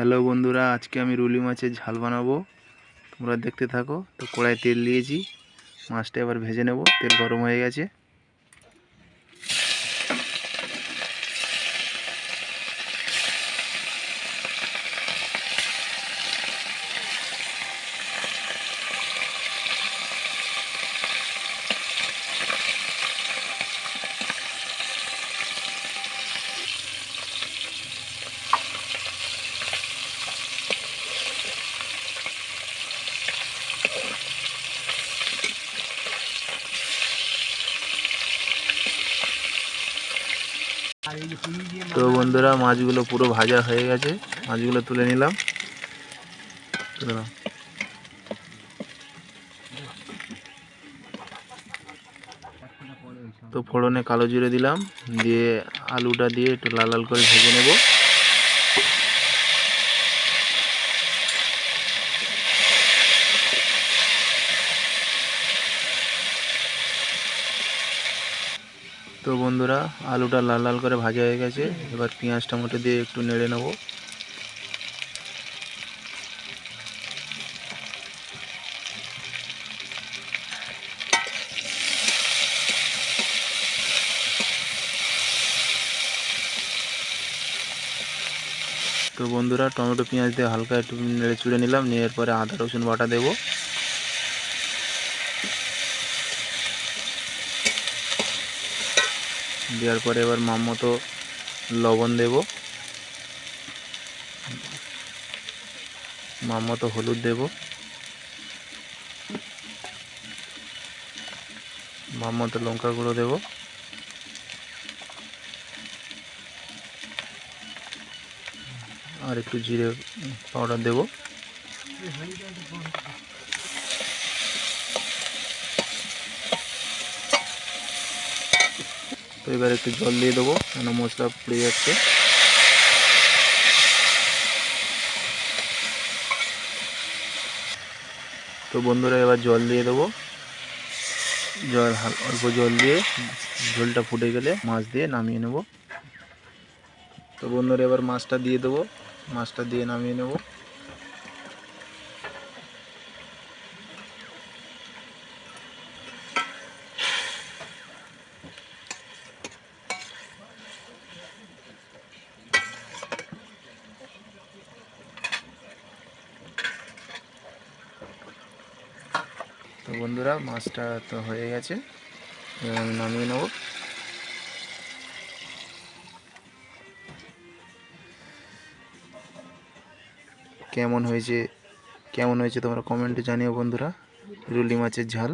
Hello বন্ধুরা, আজকে আমি রুলি মাছের ঝাল বানাবো। তোমরা দেখতে থাকো, তো কড়াই তেল নিয়েছি মাছটা এবার ভেজে নেব, তেল গরম হয়ে গেছে। তো বন্ধুরা, মাছগুলো পুরো ভাজা হয়ে গেছে। মাছগুলো তুলে নিলাম। তো ফোড়নে কালো জিরে দিলাম। দিয়ে আলুটা দিয়ে একটু লাল লাল করে ভেজে নেব। তো বন্ধুরা, আলুটা লাল লাল করে ভাজা হয়ে গেছে। এবার পেঁয়াজ, টমেটো দিয়ে একটু নেড়ে নেব। তো বন্ধুরা, টমেটো, পেঁয়াজ দিয়ে হালকা একটু নেড়ে চুড়ে নিলাম। নিয়ে এরপরে আদা, রসুন বাটা দেবো। দেওয়ার পরে এবার মাম মতো লবণ দেব। মাম মতো হলুদ দেব। মাম মতো লঙ্কা গুঁড়ো দেব। আর একটু জিরে পাউডার দেব। তো এবার একটু জল দিয়ে দেবো, কেন মশলা পুড়ে যাচ্ছে। তো বন্ধুরা, এবার জল দিয়ে দেবো। জল অল্প জল দিয়ে ঝোলটা ফুটে গেলে মাছ দিয়ে নামিয়ে নেব। তো বন্ধুরা, এবার মাছটা দিয়ে দেবো। মাছটা দিয়ে নামিয়ে নেব। তো বন্ধুরা, মাছটা তো হয়ে গেছে। আমি নামিয়ে নেব। কেমন হয়েছে কেমন হয়েছে তোমরা কমেন্টে জানিও বন্ধুরা। রুলি মাছের ঝাল।